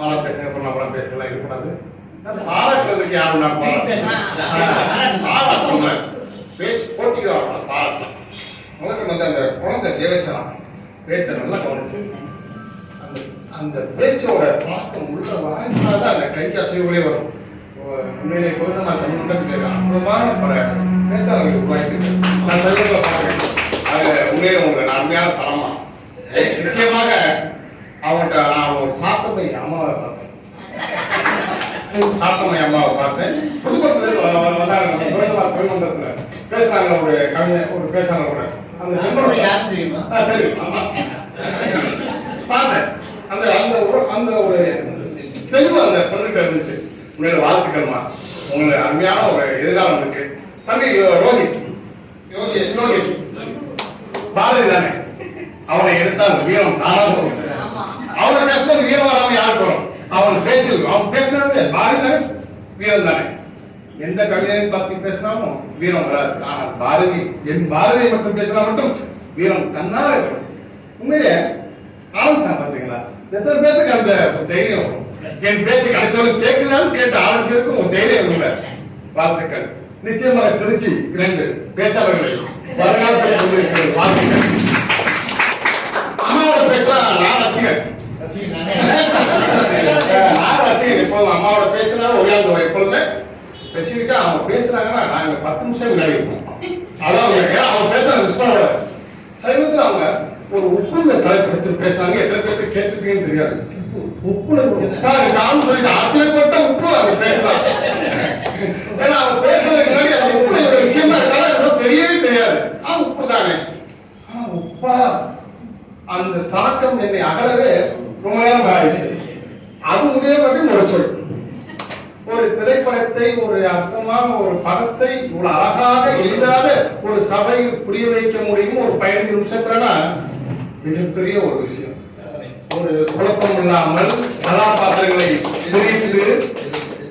மாலா பேசுங்க நம்மளாம் பேசலாம் இருக்கக்கூடாது. பாராட்டுறதுக்கு யாரும் நான் பாராட்டுறேன் பேச்சு போட்டிக்கு வரலாம் பாராட்டலாம் முதல்ல வந்து அந்த குழந்தை தேவசனம் பேச்சை நல்லா கவனிச்சு அந்த அந்த பேச்சோட தாக்கம் உள்ள வாங்கினாதான் அந்த கை அசைவுகளே வரும். உண்மையிலே கூட நான் தமிழ் மண்டலத்துக்கு அற்புதமான பல பேச்சாளர்களுக்கு உருவாக்கி நான் செல்வங்களை பார்க்கிறேன். அது உண்மையிலே உங்களுக்கு அருமையான தரமா. நிச்சயமாக அவன்கிட்ட நான் ஒரு சாத்தமை அம்மாவை பார்த்தேன் சாத்தமை அம்மாவை பார்த்தேன் புதுக்கோட்டையில் வந்தாங்க. கோயம்புத்தூர்ல பேசுறாங்க ஒரு கவிஞர் ஒரு பேச்சாளர் கூட. அந்த பெண்ணோட யார் தெரியுமா? ஆமா. பார்த்தேன் அந்த அந்த ஒரு அந்த ஒரு தெளிவு அந்த பொண்ணுகிட்ட இருந்துச்சு. உண்மையில வாழ்த்துக்கள்மா. உங்களுக்கு அருமையான ஒரு எதிர்காலம் இருக்கு. தம்பி ரோஹித். யோகி யோகி பாரதி தானே. அவனை எடுத்தா அந்த வீரம் தானாக. அவனை பேசுறது வீரம் வராம யாருக்கு வரும் அவன் பேச்சு அவன் பேசுறது பாரதி தானே வீரம் தானே எந்த கவிதையை பத்தி பேசினாலும் வீரம் வராது. ஆனால் பாரதி என் பாரதியை மட்டும் பேசினா மட்டும் வீரம் தன்னாலே இருக்கும் உண்மையிலே ஆளும் தான் பாத்தீங்களா எத்தனை பேருக்கு அந்த தைரியம்? வரும் என் பேச்சு கடைசியோடு கேட்கிறாலும் கேட்கிறான்னு கேட்ட ஆளுங்களுக்கு ஒரு தைரியம் இல்லை வாழ்த்துக்கள். நிச்சயமாக திருச்சி இரண்டு பேச்சாளர்கள் வருங்காலத்தில் கொண்டிருக்கிறது வாழ்த்துக்கள் அம்மாவோட பேச்சா நான் ரசிகர் நான் ரசிகர் அம்மாவோட பேசினா உயர்ந்து எப்பொழுதுமே ஸ்பெசிஃபிக்கா அவங்க பேசுறாங்கன்னா நாங்க பத்து நிமிஷம் முன்னாடி இருப்போம் அதான் அவங்க அவங்க பேசுறாங்க மிஸ் பண்ண சமீபத்தில் அவங்க ஒரு உப்புல தலைப்படுத்தி பேசுறாங்க. எத்தனை பேருக்கு கேட்டுருக்கீங்கன்னு தெரியாது. உப்புல நான் சொல்லிட்டு ஆச்சரியப்பட்ட உப்பு அவங்க பேசுறாங்க ஏன்னா அவங்க பேசுறதுக்கு முன்னாடி அந்த உப்புல ஒரு விஷயமா இருக்காங்க எனக்கு தெரியவே தெரியாது. ஆ உப்பு தானே. ஆனா உப்பா அந்த தாக்கம் என்னை அகலவே ரொம்ப நேரம் ஆயிடுச்சு. அது முடியப்பட்டு முறைச்சொல் ஒரு திரைப்படத்தை ஒரு அர்த்தமான ஒரு படத்தை இவ்வளவு அழகாக எளிதாக ஒரு சபையில் புரிய வைக்க முடியும் ஒரு பதினஞ்சு நிமிஷத்துலனா மிகப்பெரிய ஒரு விஷயம். ஒரு குழப்பம் இல்லாமல் கதாபாத்திரங்களை பிரித்து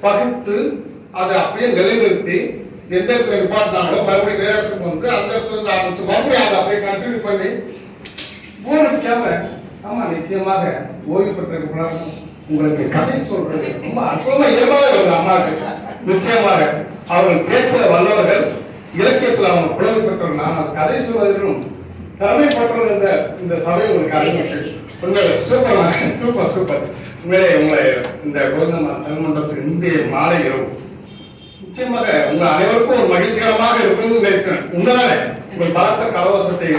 பகுத்து அதை அப்படியே நிலைநிறுத்தி எந்த இடத்துல நிப்பாட்டினாங்களோ மறுபடியும் வேற இடத்துக்கு வந்து அந்த இடத்துல இருந்து ஆரம்பிச்சு மறுபடியும் அதை அப்படியே கண்டினியூ பண்ணி போர் அடிக்காம ஆமா நிச்சயமாக ஓய்வு பெற்றிருக்கிறார்கள் உங்களுக்கு கதை சொல்றது ரொம்ப அற்புதமா இயல்பாக வருது அம்மாவுக்கு நிச்சயமாக அவர்கள் பேச்சுல வல்லவர்கள் இலக்கியத்துல அவங்க புலமை பெற்றவர்கள் ஆனால் கதை சொல்வதிலும் திறமை பெற்றவர்கள் இந்த இந்த சபை உங்களுக்கு அறிமுகம் உண்மையில சூப்பர் சூப்பர் சூப்பர் உண்மையிலே உங்களை இந்த கோவிந்த திருமண்டபத்தில் இன்றைய மாலை இரவு. நிச்சயமாக உங்க அனைவருக்கும் ஒரு மகிழ்ச்சிகரமாக இருக்கும்னு நினைக்கிறேன். உண்மைதானே? உங்கள் பலத்த கலவசத்தை